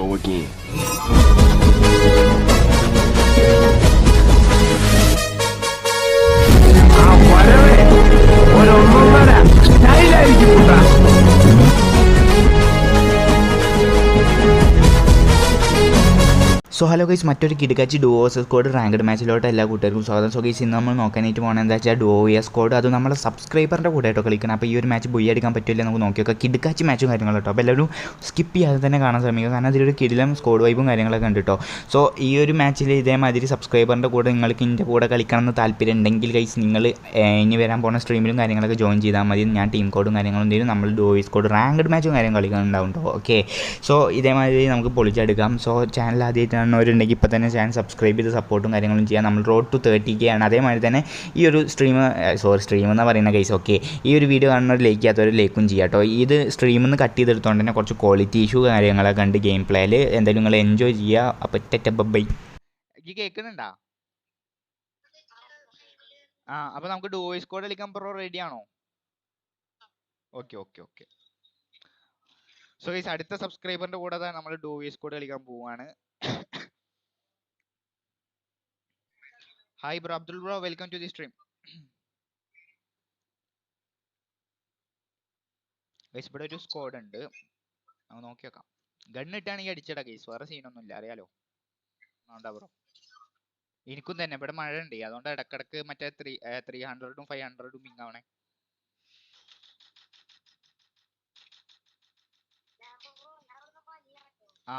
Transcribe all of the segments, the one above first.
go again. I'll follow it. Well, remember. I'll let you so hello guys മറ്റൊരു കിടക്കാച്ചി duo squad ranked മാച്ചിലോട്ട് എല്ലാ കൂട്ടുകാർക്കും സ്വാഗതം. സോ ഗൈസ് ഇന്ന് നമ്മൾ നോക്കാനായിട്ട് പോകണം എന്താ വെച്ചാൽ ഡുവോ എസ് സ്കോഡ് അത് നമ്മളെ സബ്സ്ക്രൈബറിന്റെ കൂടെ ആയിട്ടോ കളിക്കണം. അപ്പോൾ ഈ ഒരു മാച്ച് ബുയ്യ അടിക്കാൻ പറ്റില്ല നമുക്ക് നോക്കി നോക്കാം കിടക്കാച്ചി മാച്ചും കാര്യങ്ങളും കേട്ടോ അപ്പോൾ എല്ലാവരും സ്കിപ്പ് ചെയ്യാതെ തന്നെ കാണാൻ ശ്രമിക്കുക. കാരണം അതിലൊരു കിടിലം സ്കോഡ് വൈബും കാര്യങ്ങളൊക്കെ ഉണ്ട് കേട്ടോ സോ ഈ ഒരു മാച്ചിൽ ഇതേമാതിരി സബ്സ്ക്രൈബറിന്റെ കൂടെ നിങ്ങൾക്ക് എന്റെ കൂടെ കളിക്കണം എന്ന് താല്പര്യം ഉണ്ടെങ്കിൽ ഗൈസ് നിങ്ങൾ ഇനി വരാൻ പോകുന്ന സ്ട്രീമിലും കാര്യങ്ങളൊക്കെ ജോയിൻ ചെയ്താൽ മതി. ഞാൻ ടീം കോഡും കാര്യങ്ങളും തരും നമ്മൾ ഡുവോ സ്കോഡ് റാങ്ക്ഡ് മാച്ചും കാര്യം കളിക്കുന്നുണ്ടാവും കേട്ടോ ഓക്കെ സോ ഇതേമാതിരി നമുക്ക് പൊളിച്ചെടുക്കാം. സോ ചാനൽ ആദ്യമായിട്ടാണവരുണ്ടെങ്കിൽ ഇപ്പോൾ തന്നെ ചാനൽ സബ്സ്ക്രൈബ് ചെയ്ത് സപ്പോർട്ടും കാര്യങ്ങളും ചെയ്യാം. നമ്മൾ റോഡ് ടു തേർട്ടി കെ ആണ് അതേമാതിരി തന്നെ ഈ ഒരു സ്ട്രീം സോറി സ്ട്രീം എന്ന് പറയുന്ന കേസ് ഓക്കെ ഈ ഒരു വീഡിയോ കാണുന്നവർ ലൈക്ക് ചെയ്യാത്തവർ ലൈക്കും ചെയ്യാം കേട്ടോ ഇത് സ്ട്രീമിൽ നിന്ന് കട്ട് ചെയ്തെടുത്തോണ്ട് തന്നെ കുറച്ച് ക്വാളിറ്റി ഇഷ്യൂ കാര്യങ്ങളൊക്കെ ഉണ്ട് ഗെയിം പ്ലേയിൽ എന്തായാലും നിങ്ങൾ എൻജോയ് ചെയ്യുക അപ്പോൾ ടെറ്റ ബൈ ഈ കേൾക്കുന്നുണ്ടോ? ആ അപ്പോൾ നമുക്ക് ഡോയിസ് കോഡ് കളിക്കാൻ പ്രോ റെഡി ആണോ? Okay okay okay so guys അടുത്ത സബ്സ്ക്രൈബറിന്റെ കൂടെ നമ്മൾ ഡോയിസ് കോഡ് കളിക്കാൻ പോവാണ്. Hi bro Abdul bro welcome to the stream guys ഇവിടെ ഒരു സ്ക്വാഡ് ഉണ്ട്. നമുക്ക് നോക്കി നോക്കാം ഗണ്ണിട്ടാണെങ്കിൽ അടിച്ചടാ ഗൈസ് വേറെ സീനൊന്നും ഇല്ല അറിയാലോ? ആണ്ടാ ബ്രോ എനിക്കും തന്നെ. ഇവിടെ മഴ ഉണ്ട്. അതുകൊണ്ട് ഇടക്കിടക്ക് മറ്റേ ത്രീ ത്രീ ഹൺഡ്രഡും ഫൈവ് ഹൺഡ്രഡും മിങ് ആവണേ. ആ.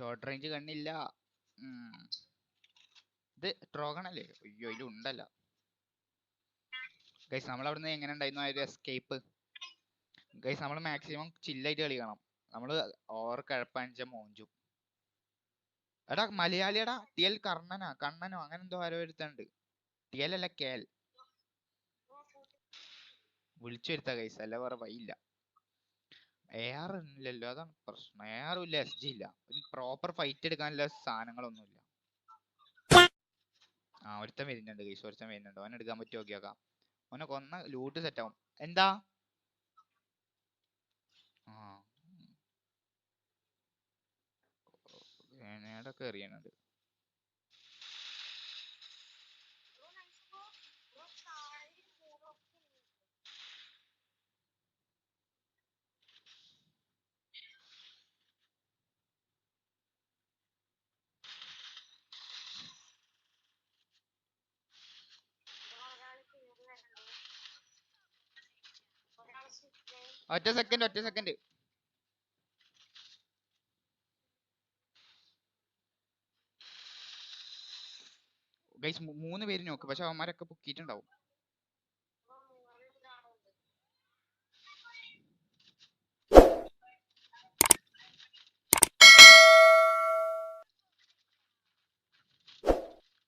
ഷോർട്ട് റേഞ്ച് കണ്ണില്ല. ഇത് ട്രോഗൺ അല്ലേ അയ്യോ ഇതിൽ ഉണ്ടല്ല. ഗൈസ് നമ്മൾ അവിടുന്ന് എങ്ങനെ ഉണ്ടായിരുന്നു ആ ഒരു എസ്കേപ്പ് ഗൈസ് നമ്മൾ മാക്സിമം ചില്ലായിട്ട് കളിക്കണം. നമ്മൾ ഓവർ കഴപ്പഞ്ച മോഞ്ചും. എടാ മലയാളിയടാ ടി എൽ കർണനാ കണ്ണനോ അങ്ങനെ എന്തോ ആരോ ഒരുത്തുണ്ട് ടി എൽ അല്ല കേൽ വിളിച്ചു വരുത്താ ഗൈസ് അല്ല വേറെ വഴിയില്ല. ആർ ഇല്ലല്ലോ അതാണ് പ്രശ്നം. AR ഇല്ല ജി ഇല്ല. പ്രോപ്പർ ഫൈറ്റ് എടുക്കാനുള്ള സാധനങ്ങളൊന്നുമില്ല. ആ ഒരുത്തൻ വരുന്നുണ്ട് ഗൈസ് ഒരുത്തൻ വരുന്നുണ്ട്. ഓനെ എടുക്കാൻ പറ്റുമോ നോക്കിയാക്കാം ഓനെ കൊന്ന ലൂട്ട് സെറ്റ് ആവും. എന്താ? ആ. ഗ്രനേഡൊക്കെ എറിയണുണ്ട് ഒറ്റ സെക്കൻഡ് ഒറ്റ സെക്കൻഡ് ഗൈസ് മൂന്ന് പേര് നോക്ക് പക്ഷെ അവന്മാരൊക്കെ പൊക്കിയിട്ടുണ്ടാവും.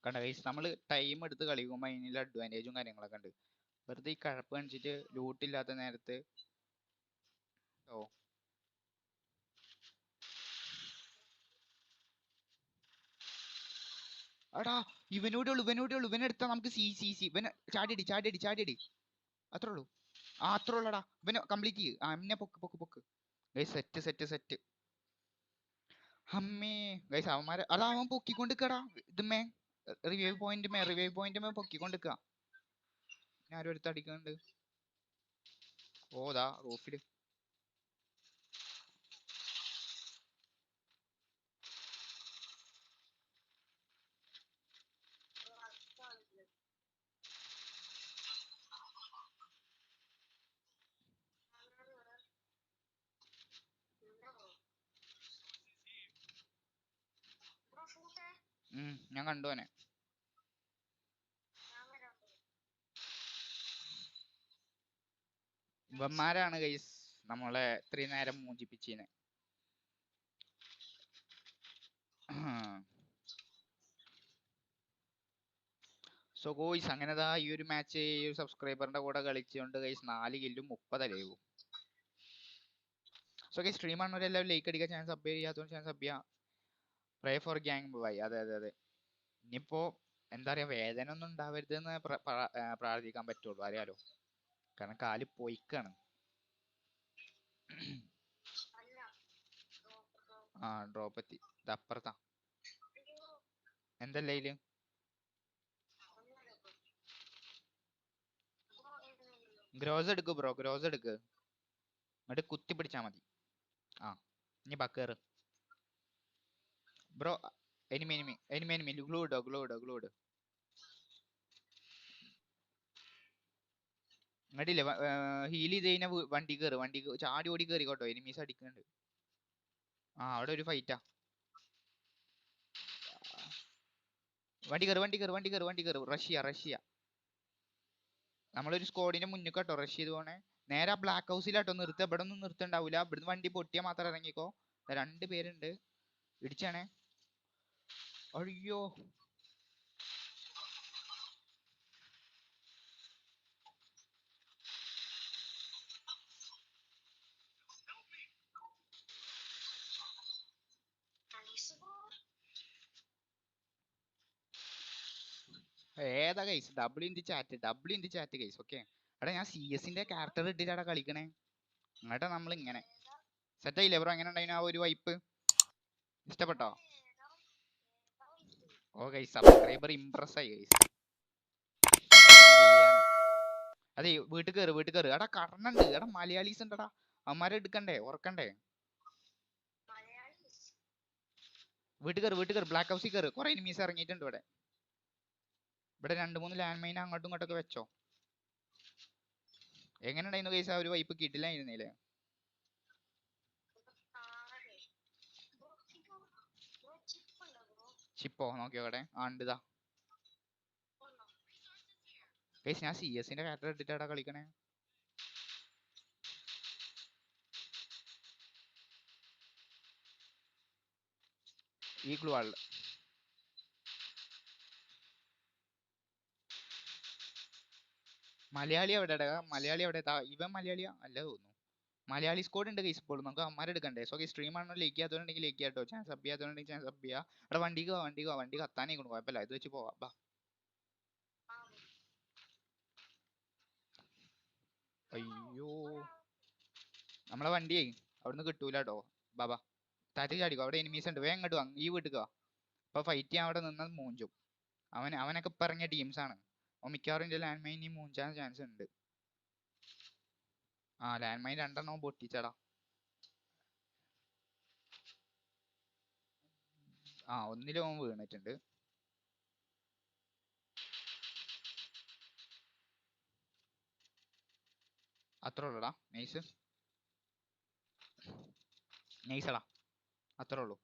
കണ്ട ഗൈസ് നമ്മൾ ടൈം എടുത്ത് കളിക്കുമ്പോൾ അതിനുള്ള അഡ്വാന്റേജും കാര്യങ്ങളൊക്കെ ഉണ്ട്. വെറുതെ ഈ കഴപ്പ് കാണിച്ചിട്ട് ലൂട്ടില്ലാത്ത നേരത്ത് ഓ. എടാ ഇവനോടെ ഉള്ളു ഇവനോടെ ഉള്ളു. ഇവനെടുത്താ നമുക്ക് സി സി സി. ഇവന് ചാടിയടി ചാടിയടി ചാടിയടി. അത്രേ ഉള്ളൂ. ആ അത്രേ ഉള്ളടാ. ഇവനെ കംപ്ലീറ്റ് ചെയ്യ്. ആ എന്നെ പൊക്ക് പൊക്ക് പൊക്ക്. ഗൈസ് സെറ്റ് സെറ്റ് സെറ്റ് അമ്മേ. ഗൈസ് അവന്മാരെ അതാ അവൻ പൊക്കിക്കൊണ്ടിരിക്കടാ. ഇതുമേ റിവൈവ് പോയിന്റ് മേ റിവൈവ് പോയിന്റ് മേ പൊക്കിക്കൊണ്ടിരിക്ക. ഞാൻ ഒരു അടിക്കുന്നുണ്ട്. ഓതാ റൂഫിൽ. ഞാൻ കണ്ടു അവനെ. ഇവന്മാരാണ് ഗൈസ് നമ്മളെ ഇത്രയും നേരം മോചിപ്പിച്ചീനെ. സോ ഗോയ്സ് അങ്ങനെ ദാ ഈ ഒരു മാച്ച് ഈ ഒരു സബ്സ്ക്രൈബറിന്റെ കൂടെ കളിച്ചുകൊണ്ട് ഗൈസ് നാല് കില്ലും മുപ്പത് ലൈവും സോ ഗൈസ് സ്ട്രീം ആണവരെല്ലാവരും ലൈക്ക് അടിക്കാൻ ചാനൽ സബ് ചെയ്യാത്തവർ ചാനൽ സബ് ചെയ്യാം. പ്രേ ഫോർ ഗ്യാങ് ബൈ അതെ അതെ അതെ. ഇനിയിപ്പോ എന്താ പറയാ വേദന ഒന്നും പ്ര- ആ, പ്രാർത്ഥിക്കാൻ പറ്റുള്ളൂ അറിയാലോ. കാരണം കാൽ പോയിക്കാണ്. ആ ഡ്രോപ്പ് എത്തി. ഇതപ്പുറത്താ എന്തല്ലേ ഇതിൽ ഗ്രോസ് എടുക്ക് ബ്രോ ഗ്രോസ് എടുക്ക്. എന്നിട്ട് കുത്തി പിടിച്ചാ മതി. ആ ഇനി ബക്കേറ് bro enemy, enemy, enemy. Glue ഇടോ ഗ്ലൂ ഇട് ഇങ്ങോട്ടില്ലേ ഹീൽ ചെയ്ത് വണ്ടി കയറി വണ്ടി ചാടി ഓടി കയറി കേട്ടോ. എനിമീസ് അടിക്കുന്നുണ്ട് ആ അവിടെ ഒരു ഫൈറ്റാ വണ്ടി കയറി വണ്ടി കയറി വണ്ടി കയറി വണ്ടി കയറി റഷ്യ റഷ്യ നമ്മളൊരു സ്ക്വാഡിന്റെ മുന്നിൽ കേട്ടോ റഷ് ചെയ്ത് പോണേ. നേരെ ബ്ലാക്ക് ഹൗസിലാട്ടോ നിർത്തുക ഇവിടെ ഒന്നും നിർത്തുണ്ടാവില്ല ഇവിടുന്ന് വണ്ടി പൊട്ടിയാൽ മാത്രം ഇറങ്ങിക്കോ. രണ്ട് പേരുണ്ട്. ഇടിച്ചാണേ. അയ്യോ. ഏതാ guys double in chat double in chat guys okay എടാ ഞാൻ സി എസിന്റെ ക്യാരക്ടർ ഇട്ടിട്ടാ കളിക്കണേ. എന്നിട്ടാ നമ്മൾ ഇങ്ങനെ സെറ്റ് ആയില്ലേ ബ്രോ എങ്ങനെ ഉണ്ടായിരുന്നു ആ ഒരു വൈപ്പ് ഇഷ്ടപ്പെട്ടോ? ഓ ഗൈസ് സബ്സ്ക്രൈബർ ഇംപ്രസ് ആയി ഗൈസ് അതെ വീട്ടിൽ കയറി വീട്ടിൽ കയറി എടാ കടന്നുണ്ട് എടാ മലയാളീസ് ഉണ്ടടാ. അമ്മമാരെ എടുക്കണ്ടേ ഉറക്കണ്ടേ? വീട്ടിൽ കയറി വീട്ടിൽ കയറി ബ്ലാക്ക് ഹൗസിൽ കയറി കുറെ. എനിമീസ് ഇറങ്ങിയിട്ടുണ്ട് ഇവിടെ. ഇവിടെ രണ്ട് മൂന്ന് ലാൻഡ് മൈൻ അങ്ങോട്ടും ഇങ്ങോട്ടൊക്കെ വെച്ചോ. എങ്ങനെ ഉണ്ടായിരുന്നു കേസ് ആ ഒരു വൈപ്പ് കിട്ടില്ലായിരുന്നില്ലേ ചിപ്പോ നോക്കിയോടെ ആ ഉണ്ട് ഇതാ കേസ് ഞാൻ സി എസിന്റെ ക്യാരക്ടർ ഇട്ടിട്ടാടാ കളിക്കണേ. ഈ ഗ്ലൂ ആൾ മലയാളി എവിടെ മലയാളി എവിടെ ഇവൻ മലയാളിയാ? അല്ല തോന്നുന്നു. മലയാളി സ്കോഡ് ഉണ്ട് കേസ് ഇപ്പോൾ നമുക്ക് അമ്മാരെ എടുക്കണ്ടേ? സോ സ്ട്രീം ആണോ ലൈക്ക് ചെയ്യാത്തതുണ്ടെങ്കിൽ ലൈക്ക് ചെയ്യാട്ടോ. ചാൻസ് അപ്പ് ചെയ്യാത്തതുണ്ടെങ്കിൽ ചാൻസ് അപ്പ് ചെയ്യാം. അവിടെ വണ്ടിക്ക് പോവാ വണ്ടിക്ക് പോവാ. വണ്ടി കത്താനേ കൊണ്ട് കുഴപ്പമില്ല. ഇത് വെച്ച് പോവാം. ബാ. അയ്യോ. നമ്മളെ വണ്ടിയേ അവിടുന്ന് കിട്ടൂല കേട്ടോ ബാബാ താറ്റി ചാടിക്കോ. അവിടെ എനിമീസ് ഉണ്ട്. വേഗം ഇങ്ങോട്ട് വാ. ഈ വീട്ടിൽ വാ. അപ്പൊ ഫൈറ്റ് ചെയ്യാൻ അവിടെ നിന്നത് മൂഞ്ചും. അവൻ അവനൊക്കെ പറഞ്ഞ ടീംസ് ആണ്. മിക്കവാറും ലാൻഡ് മൈൻ മൂഞ്ചാൻ ചാൻസ് ഉണ്ട്. ആ ലാൻഡ് മൈൻ രണ്ടെണ്ണം പൊട്ടിച്ചടാ. ആ ഒന്നിലും ഓൻ വീണിട്ടുണ്ട്. അത്രേ ഉള്ളൂടാ നൈസ്. നൈസടാ അത്രേ ഉള്ളൂ.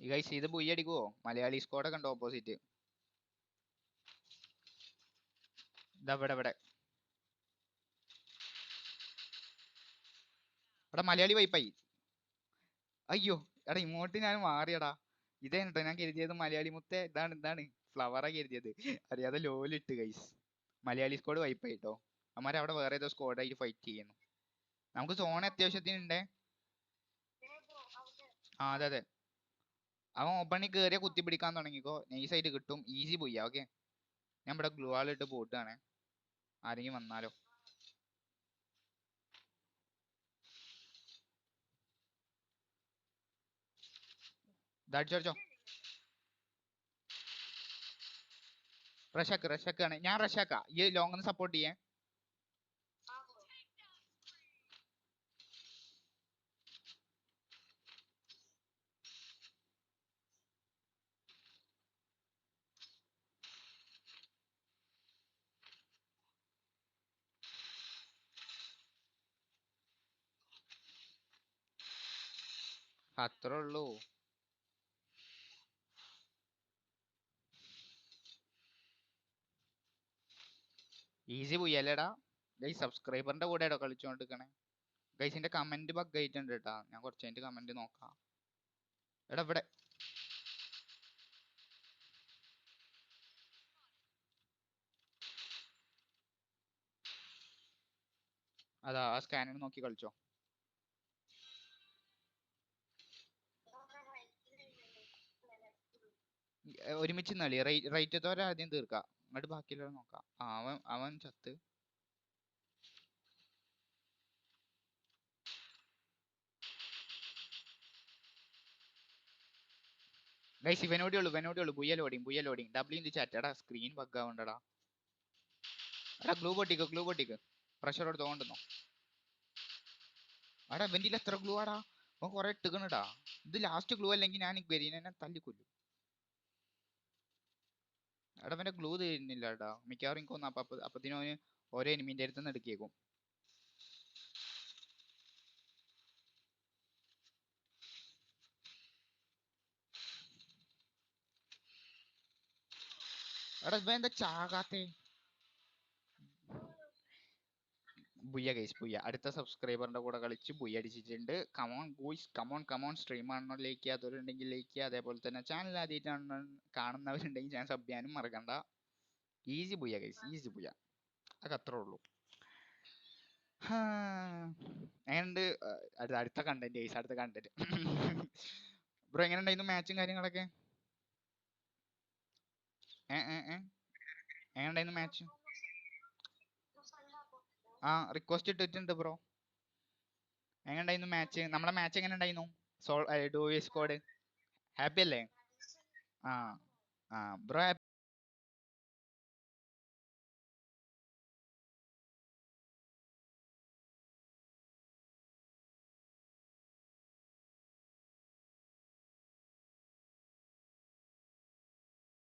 ഈ ഗൈസ് ഇത് ബുയ്യ അടിക്കുവോ? മലയാളി സ്ക്വാഡൊക്കെ ഉണ്ട് ഓപ്പോസിറ്റ് ഇതാ ഇവിടെ ഇവിടെ. എടാ മലയാളി വൈപ്പായി അയ്യോ എടാ ഇങ്ങോട്ട് ഞാൻ മാറിയടാ. ഇതേ കേട്ടോ ഞാൻ കരുതിയത് മലയാളി മുത്തേ ഇതാണ് ഇതാണ്. ഫ്ലവറാ കരുതിയത്. അറിയാതെ ലോലിട്ട് ഗൈസ് മലയാളി സ്ക്വാഡ് വൈപ്പായി കേട്ടോ അമ്മാര് അവിടെ വേറെ ഏതോ സ്ക്വാഡായിട്ട് ഫൈറ്റ് ചെയ്യുന്നു. നമുക്ക് സോൺ അത്യാവശ്യത്തിന് ഉണ്ടേ ആ അതെ അതെ. അവൻ ഓപ്പണിൽ കയറിയ കുത്തി പിടിക്കാൻ തുടങ്ങിക്കോ. നൈസായിട്ട് കിട്ടും. ഈസി പോയി ഓക്കെ ഞാൻ ഇവിടെ ഗ്ലൂ ആൾ ഇട്ട് പോട്ടാണ് ആരെങ്കിലും വന്നാലോ. അടിച്ചോ റഷാക്ക് റഷാക്കാണ് ഞാൻ റഷാക്ക. ഈ ലോങ് സപ്പോർട്ട് ചെയ്യേ അത്രേ ഉള്ളൂ. ഈസി പുയ്യല്ലേടാ ഗൈസ് സബ്സ്ക്രൈബറിന്റെ കൂടെ ഇടോ കളിച്ചോണ്ടിരിക്കണേ. ഗൈസിന്റെ കമന്റ് ബഗ് ആയിട്ടുണ്ട് കേട്ടാ. ഞാൻ കുറച്ച് കഴിഞ്ഞിട്ട് കമന്റ് നോക്കാം. എടാ ഇവിടെ. അതാ ആ സ്കാനർ നോക്കി കളിച്ചോ. ഒരുമിച്ച് നളി റൈറ്റ് തോര ആദ്യം തീർക്കാം. എന്നിട്ട് ബാക്കിയുള്ളത് നോക്കാം. അവൻ അവൻ ചത്ത്. ഗൈസ് ഇവനോടെ ഉള്ളു ഇവനോടെ ഉള്ളു. ബുയ്യ ലോഡിങ് ബുയ്യ ലോഡിങ് ഡബ്ല്യൂ ഇൻ ചാറ്റടാ സ്ക്രീൻ ബഗ് ആവണ്ടടാ. എടാ ഗ്ലൂ പൊട്ടിക്ക് ഗ്ലൂ പൊട്ടിക്ക്. പ്രഷർ എടുത്ത് കൊണ്ടുവന്നോ. എടാ ഇവന്റെ എത്ര ഗ്ലൂ ആടാ? അവൻ കുറെ ഇട്ടുകണടാ ഇത് ലാസ്റ്റ് ഗ്ലൂ അല്ലെങ്കിൽ ഞാൻ ബെരീനെ തല്ലിക്കൊല്ലും. എടാ അവന്റെ ഗ്ലൂ തരുന്നില്ല എടാ മിക്കവാറും എനിക്ക് തോന്നുന്നു അപ്പൊ അപ്പത്തിനും അവന് ഓരോ എനിമിന്റെ അടുത്ത് നിന്ന് എടുക്കിയേക്കും എടാ ഇവൻ എന്താ ചാകാത്തെ? ബുയ്യ ഗൈസ് ബുയ്യ അടുത്ത സബ്സ്ക്രൈബറിന്റെ കൂടെ കളിച്ച് ബുയ്യ അടിച്ചിട്ടുണ്ട്. Come on guys come on come on stream ആണോ ലൈക്ക് ചെയ്യാത്തവരുണ്ടെങ്കിൽ ലൈക്ക് ചെയ്യുക. അതേപോലെ തന്നെ ചാനൽ ആദ്യമായിട്ടാണ് കാണുന്നവരുണ്ടെങ്കിൽ ചാനൽ സബ് ചെയ്യാനും മറക്കണ്ട. Easy booyah guys easy booyah അതൊക്കെ അത്രേ ഉള്ളൂ. എങ്ങനെയുണ്ട് അടുത്ത അടുത്ത കണ്ടന്റ് ഗൈസ് അടുത്ത കണ്ടന്റ് ബ്രോ എങ്ങനെ ഉണ്ടായിരുന്നു മാച്ചും കാര്യങ്ങളൊക്കെ? എങ്ങനെ ഉണ്ടായിരുന്നു മാച്ച് ആ റിക്വസ്റ്റ് ഇട്ടിട്ടുണ്ട് ബ്രോ എങ്ങനെ ഉണ്ടായിരുന്നു മാച്ച് നമ്മളെ മാച്ച് എങ്ങനെ ഉണ്ടായിരുന്നു സോൾ കോഡ് സ്കോഡ് ഹാപ്പി അല്ലേ? ആ ആ ബ്രോ